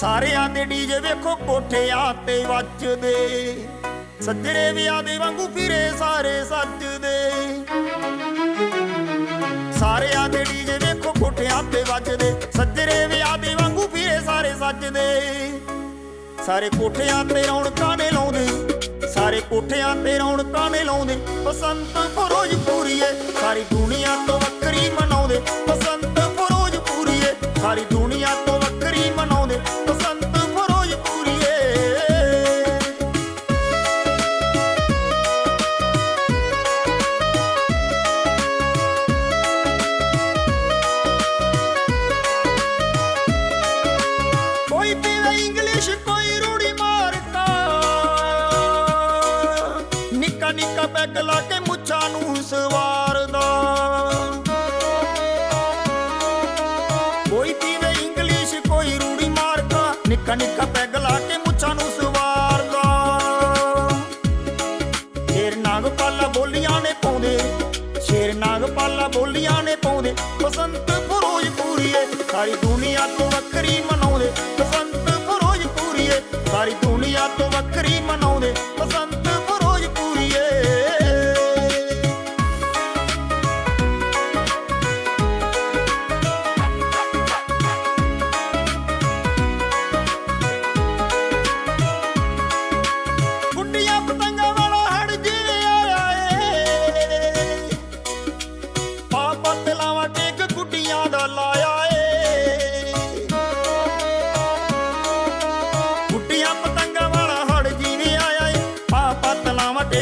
ਸਾਰਿਆਂ ਦੇ ਡੀਜੇ ਵੇਖੋ ਕੋਠਿਆਂ ਤੇ ਵੱਜਦੇ। ਸੱਜਰੇ ਵਿਆਹ ਦੇ ਵਾਂਗੂ ਫਿਰੇ ਸਾਰੇ ਸੱਜਦੇ। ਸਾਰਿਆਂ ਦੇ ਡੀਜੇ ਵੇਖੋ ਕੋਠਿਆਂ ਤੇ ਵੱਜਦੇ। ਸੱਜਰੇ ਵਿਆਹ ਦੇ ਵਾਂਗੂ ਫਿਰੇ ਸਾਰੇ ਸੱਜਦੇ। ਸਾਰੇ ਕੋਠਿਆਂ ਤੇ ਰੌਣਕਾਂ ਨੇ ਲਾਉਂਦੇ। ਸਾਰੇ ਕੋਠਿਆਂ ਤੇ ਰੌਣਕਾਂ ਨੇ ਲਾਉਂਦੇ। ਬਸੰਤ ਫਿਰੋਜ਼ਪੁਰੀਏ ਸਾਰੀ ਨਿੱਕਾ ਲਾ ਕੇ ਮੁੱਛਾਂ ਨੂੰ ਸਵਾਰਦਾ। ਕੋਈ ਪੀਵੇ ਇੰਗਲਿਸ਼ ਕੋਈ ਰੂੜੀ ਮਾਰਦਾ ਨਿੱਕਾ ਨਿੱਕਾ ਪੈਗ ਲਾ ਕੇ ਮੁੱਛਾਂ ਨੂੰ ਸਵਾਰਦਾ। ਸ਼ੇਰ ਨਾਗਪਾਲਾ ਬੋਲੀਆਂ ਨੇ ਪਾਉਂਦੇ, ਸ਼ੇਰ ਨਾਗਪਾਲਾ ਬੋਲੀਆਂ ਨੇ ਪਾਉਂਦੇ। ਬਸੰਤ ਫਿਰੋਜ਼ਪੁਰੀਏ, ਸਾਰੀ ਦੁਨੀਆ ਤੋਂ ਵੱਖਰੀ ਮਨਾਉਂਦੇ। ਬਸੰਤ ਫਿਰੋਜ਼ਪੁਰੀਏ, ਸਾਰੀ ਦੁਨੀਆ ਤੋਂ ਵੱਖਰੀ ਮਨਾਉਂਦੇ।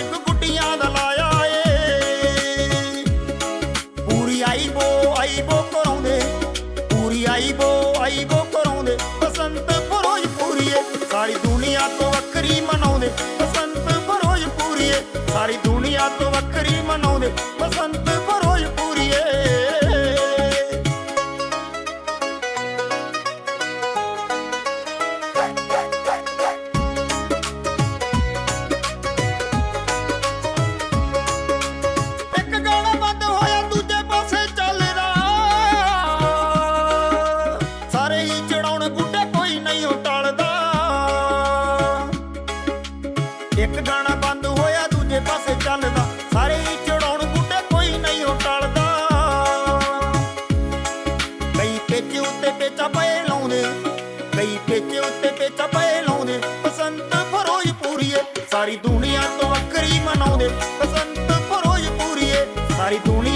ਤਲਾਵਾਂ ਗੁੱਡੀਆਂ ਦਾ ਲਾਇਆ ਏ। ਪੂਰੀ ਆਈ ਬੋ ਆਈ ਬੋ ਕਰਾਉਂਦੇ। ਪੂਰੀ ਆਈ ਬੋ ਆਈ ਬੋ ਕਰਾਉਂਦੇ ਬਸੰਤ ਫਿਰੋਜ਼ਪੁਰੀਏ ਸਾਰੀ ਦੁਨੀਆ ਤੋਂ ਵੱਖਰੀ ਮਨਾਉਂਦੇ। ਬਸੰਤ ਫਿਰੋਜ਼ਪੁਰੀਏ ਸਾਰੀ ਦੁਨੀਆ ਤੋਂ ਵੱਖਰੀ ਮਨਾਉਂਦੇ। ਬਸੰਤ ਫਿਰੋਜ਼ਪੁਰੀਏ ਪੇਚਾ ਪਏ ਲਾਉਂਦੇ। ਕਈ ਪੇਚੇ ਉੱਤੇ ਪੇਚਾ ਪਏ ਲਾਉਂਦੇ। ਬਸੰਤ ਫਿਰੋਜ਼ਪੁਰੀਏ, ਸਾਰੀ ਦੁਨੀਆ ਤੋਂ ਵੱਖਰੀ ਮਨਾਉਂਦੇ। ਬਸੰਤ ਫਿਰੋਜ਼ਪੁਰੀਏ, ਸਾਰੀ ਦੁਨੀਆ